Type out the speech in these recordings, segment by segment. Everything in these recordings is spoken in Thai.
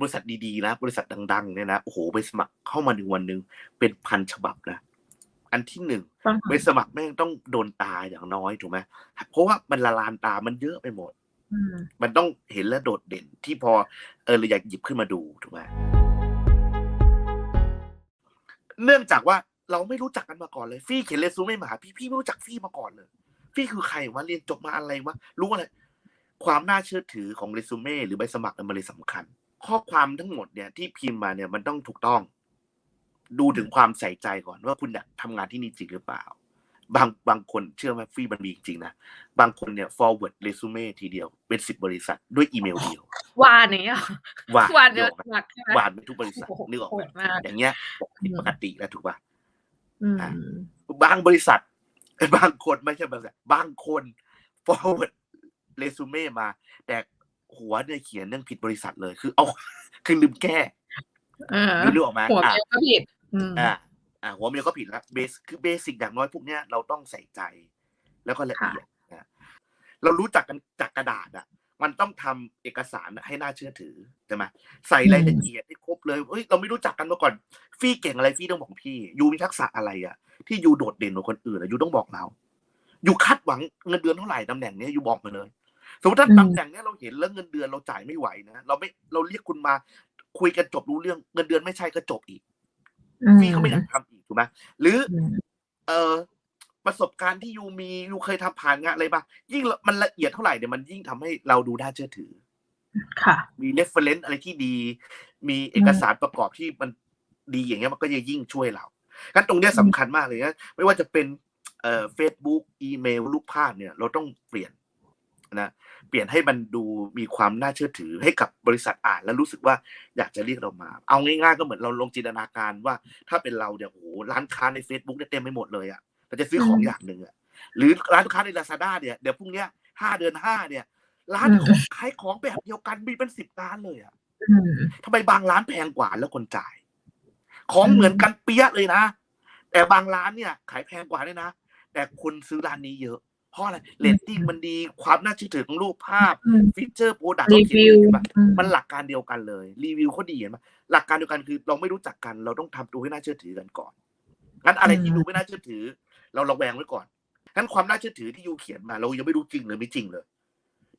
บริษัทดีๆนะ บริษัทดัง ๆ เนี่ยนะโอ้โหไปสมัครเข้ามาหนึ่งวันหนึ่งเป็นพันฉบับนะอันที่หนึ่งต้องไปสมัครแม่งต้องโดนตาอย่างน้อยถูกไหมเพราะว่ามันละลานตามันเยอะไปหมดอืมมันต้องเห็นและโดดเด่นที่พอเออเราอยากหยิบขึ้นมาดูถูกไหมเนื่องจากว่าเราไม่รู้จักกันมาก่อนเลย ฟี่เขียนเรซูเม่มาหาพี่พี่ไม่รู้จักฟี่มาก่อนเลย ฟี่คือใครวะเรียนจบมาอะไรวะรู้อะไรความน่าเชื่อถือของเรซูเม่หรือใบสมัครมันเลยสำคัญ ข้อความทั้งหมดเนี่ยที่พิมพ์มาเนี่ยมันต้องถูกต้อง ดูถึงความใส่ใจก่อนว่าคุณอยากทำงานที่นี่จริงหรือเปล่า บางบางคนเชื่อไหมฟี่มันมีจริงๆนะบางคนเนี่ย forward เรซูเม่ทีเดียวเป็นสิบบริษัทด้วยอีเมลเดียววานอย่างเงี้ยหวานวานนึเดืกอออกไหมหลักใช่ไหมหวานไปทุกบริษัทโอ้โหนึกออกไหมโหดมากอย่างเงี้ยผิดปกติแล้วถูกป่ะอืมอะบางบริษัท บางคนไม่ใช่บริษัทบางคน forward เรซูเม่มา แต่ หัวเนี่ยเขียนเรื่องผิดบริษัทเลย คือเอาคือลืมแก้เออนึกออกไหมหัวอะเมียก็ผิดอืมอ่าอ่าหัวเมียก็ผิดแล้วเบสคือเบสิกอย่างน้อยพวกเนี้ยเราต้องใส่ใจ แล้วก็ละเอียดนะเรารู้จักกันจากกระดาษอะ มันต้องทำเอกสารอะให้น่าเชื่อถือใช่ไหมใส่รายละเอียดให้ครบเลยเฮ้ยเราไม่รู้จักกันมาก่อน ฟี่เก่งอะไรฟี่ต้องบอกพี่ยูมีทักษะอะไรอะ ที่ยูโดดเด่นกว่าคนอื่นอะยูต้องบอกเรายูคาดหวังเงินเดือนเท่าไหร่ตำแหน่งเนี้ยยูบอกมาเลย สมมติถ้าอืมตำแหน่งเนี้ยเราเห็นแล้วเงินเดือนเราจ่ายไม่ไหวนะเราไม่เราเรียกคุณมาคุยกันจบรู้เรื่องเงินเดือนไม่ใช่ก็จบอีกพี่เขาไม่อยากทำอีกถูกไหมหรืออืมเออประสบการณ์ที่ยูมียูเคยทำผ่านงานอะไรบ้างยิ่งมันละเอียดเท่าไหร่เนี่ยมันยิ่งทำให้เราดูน่าเชื่อถือ ค่ะ มี reference อะไรที่ดี มีเอกสารประกอบที่มันดีอย่างเงี้ยมันก็จะยิ่งช่วยเรางั้นตรงเนี้ยสำคัญมากเลยนะไม่ว่าจะเป็นเอ่อ Facebook อีเมลรูปภาพเนี่ย เราต้องเปลี่ยน นะเปลี่ยนให้มันดูมีความน่าเชื่อถือให้กับบริษัทอ่าน แล้วรู้สึกว่าอยากจะเรียกเรามา เอาง่ายๆก็เหมือนเราลองจินตนาการว่า ถ้าเป็นเราเนี่ยโอ้โหร้านค้าใน Facebook เนี่ยเต็มไปหมดเลยอะเราจะซื้อของอืมอย่างหนึ่งอะหรือร้านค้าใน Lazada เนี่ยเดี๋ยวพรุ่งเนี้ยห้าเดือนห้าเนี่ย ร้านอืมของขายของแบบเดียวกันมีเป็นสิบร้านเลยอะอืมทำไมบางร้านแพงกว่าแล้วคนจ่าย ของอืมเหมือนกันเปี้ยเลยนะแต่บางร้านเนี่ย ขายแพงกว่าด้วยนะแต่คนซื้อร้านนี้เยอะ เพราะอะไรเรตติ้งมันดีความน่าเชื่อถือของรูปภาพอืมฟีเจอร์โปรดักต์รีวิวอืมมันหลักการเดียวกันเลย รีวิวเขาดีเห็นไหมหลักการเดียวกันคือ เราไม่รู้จักกัน เราต้องทำตัวให้น่าเชื่อถือกันก่อนงั้นอะไรที่อืมดูไม่น่าเชื่อถือ เราระแวงไว้ก่อนงั้นความน่าเชื่อถือที่ยูเขียนมาเรายังไม่รู้จริงหรือไม่จริงเลย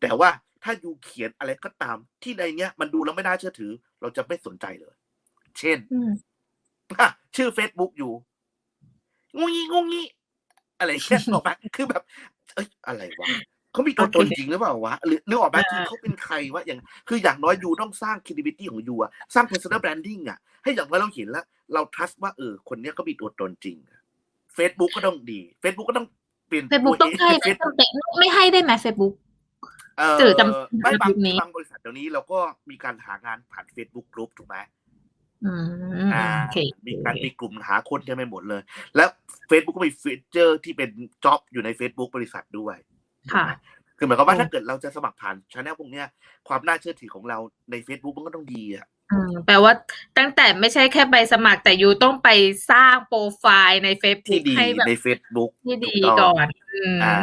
แต่ว่าถ้ายูเขียนอะไรก็ตาม ที่ในเนี้ยมันดูแล้วไม่น่าเชื่อถือ เราจะไม่สนใจเลย เช่นอืมอะชื่อ Facebook อยู่งูงี้งูงี้อะไรเงี้ยออกมาคือแบบ เอ้ยอะไรวะเขามีตัวตนโอเคจริงหรือเปล่าวะหรือนึกออกไหมอ่าคือเขาเป็นใครวะอย่าง คืออย่างน้อยยูต้องสร้าง credibility ของยูอะสร้าง personal branding อะให้อย่างน้อยเราเห็นแล้ว เรา trust ว่าเออ คนเนี้ยเขามีตัวตนจริง Facebook ก็ต้องดี Facebook ก็ต้องเปลี่ยนเฟซบุ๊กตัวต้องให้ไหมเฟซจำเป็นไม่ให้ได้ไหมเฟซบุ๊กเอ่อสื่อจำไม่บางยุคนี้บางบริษัทเดี๋ยวนี้เราก็มีการหางานผ่าน Facebook Group ถูกไหม อืมอ่าโอเคมีการมีกลุ่มหาคนเต็มไปหมดเลย แล้ว Facebook ก็มีฟีเจอร์ที่เป็นจ็อบอยู่ใน Facebook บริษัทด้วยค่ะคือหมายความว่าอืมถ้าเกิดเราจะสมัครผ่านช anel พวกเนี้ยความน่าเชื่อถือของเราใน Facebook มันก็ต้องดีอะอืมแปลว่าตั้งแต่ไม่ใช่แค่ใบสมัครแต่ยูต้องไปสร้างโปรไฟล์ในเฟซที่บุ๊กดีให้แบบใน Facebook ที่ดีถูต้องก่อนอืมอ่า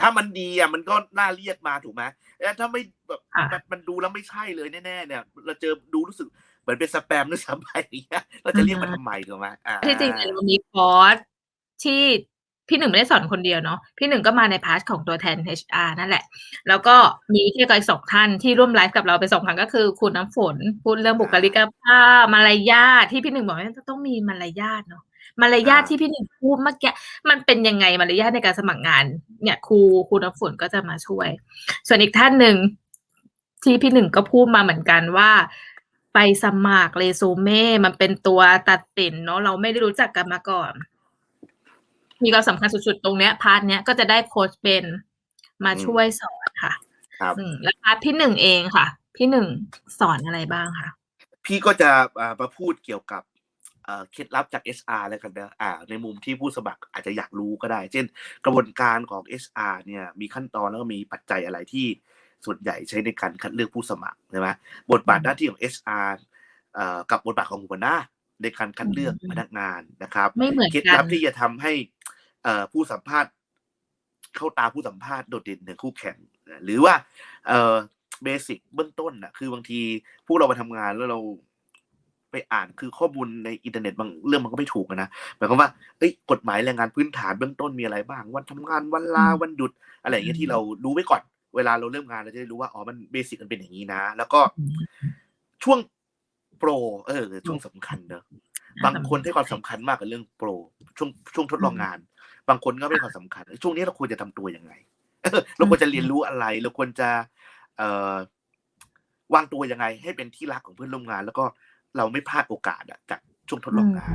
ถ้ามันดีอะมันก็น่าเรียกมาถูกไหมแล้วถ้าไม่แบบค่ะมันมันดูแล้วไม่ใช่เลยแน่ๆเนี่ย เราเจอดูรู้สึก เหมือนเป็นสแปมด้วยซ้ำไปอย่างเงี้ยเราจะเรียกมันทำไมถูกไหมอ่าที่จริงเนี่ยเรามีคอร์สที่พี่หนึ่งไม่ได้สอนคนเดียวเนาะพี่หนึ่งก็มาในพาร์ทของตัวแทน HR นั่นแหละ แล้วก็มีที่กับอีกสองท่านที่ร่วมไลฟ์กับเราไปสองครั้งก็คือคุณน้ำฝนพูดเรื่องบุคลิกภาพมารยาทที่พี่หนึ่งบอกว่าต้องมีมารยาทเนาะมารยาทที่พี่หนึ่งพูดเมื่อกี้มันเป็นยังไงมารยาทในการสมัครงาน เนี่ยครูครูน้ำฝนก็จะมาช่วย ส่วนอีกท่านหนึ่งที่พี่หนึ่งก็พูดมาเหมือนกันว่า ไปสมัครเรซูเม่ มันเป็นตัวตัดสินเนาะเราไม่ได้รู้จักกันมาก่อน มีความสำคัญสุดๆ ตรงเนี้ยพาร์ทเนี้ยก็จะได้โค้ชเป็นมาอืมช่วยสอนค่ะ ครับอืมแล้วพาร์ทพี่หนึ่งเองค่ะ พี่หนึ่งสอนอะไรบ้างคะพี่ก็จะอ่ามาพูดเกี่ยวกับเอ่อเคล็ดลับจาก HR แล้วกันนะอ่า ในมุมที่ผู้สมัครอาจจะอยากรู้ก็ได้ เช่น กระบวนการของ HR เนี่ยมีขั้นตอนแล้วก็มีปัจจัยอะไรที่ ส่วนใหญ่ใช้ในการคัดเลือกผู้สมัครใช่ไหมบทบาทหน้าที่ของ HR เอ่อกับบทบาทของหัวหน้าในการคัดเลือกพนักงานนะครับไม่เหมือนเคล็ดกัลันบที่จะทำให้เอ่อผู้สัมภาษณ์เข้าตาผู้สัมภาษณ์โดดเด่นเหนือคู่แข่งหรือว่าเอ่อเบสิกเบื้องต้นน่ะคือบางทีพวกเราไปทำงานแล้วเราไปอ่านคือข้อมูลในอินเทอร์เน็ตบางเรื่องมันก็ไม่ถูกอะนะหมายความว่าเอ้ยกฎหมายแรงงานพื้นฐานเบื้องต้นมีอะไรบ้าง วันทำงานวันลาอืมวันหยุดอะไรอย่างเงี้ยที่เรารู้ไว้ก่อน เวลาเราเริ่มงานเราจะได้รู้ว่าอ๋อมันเบสิกมันเป็นอย่างนี้นะ แล้วก็อืมช่วงโปร เออ ช่วงสำคัญเนอะอ่าบางคนให้ความสำคัญมากกับเรื่องโปร ช่วงช่วงทดลองงาน บางคนก็ไม่ให้ความสำคัญ ช่วงนี้เราควรจะทำตัวยังไงเราควรจะเรียนรู้อะไร เราควรจะ เอ่อวางตัวยังไง ให้เป็นที่รักของเพื่อนร่วมงาน แล้วก็เราไม่พลาดโอกาสอะจากช่วงทดลองงาน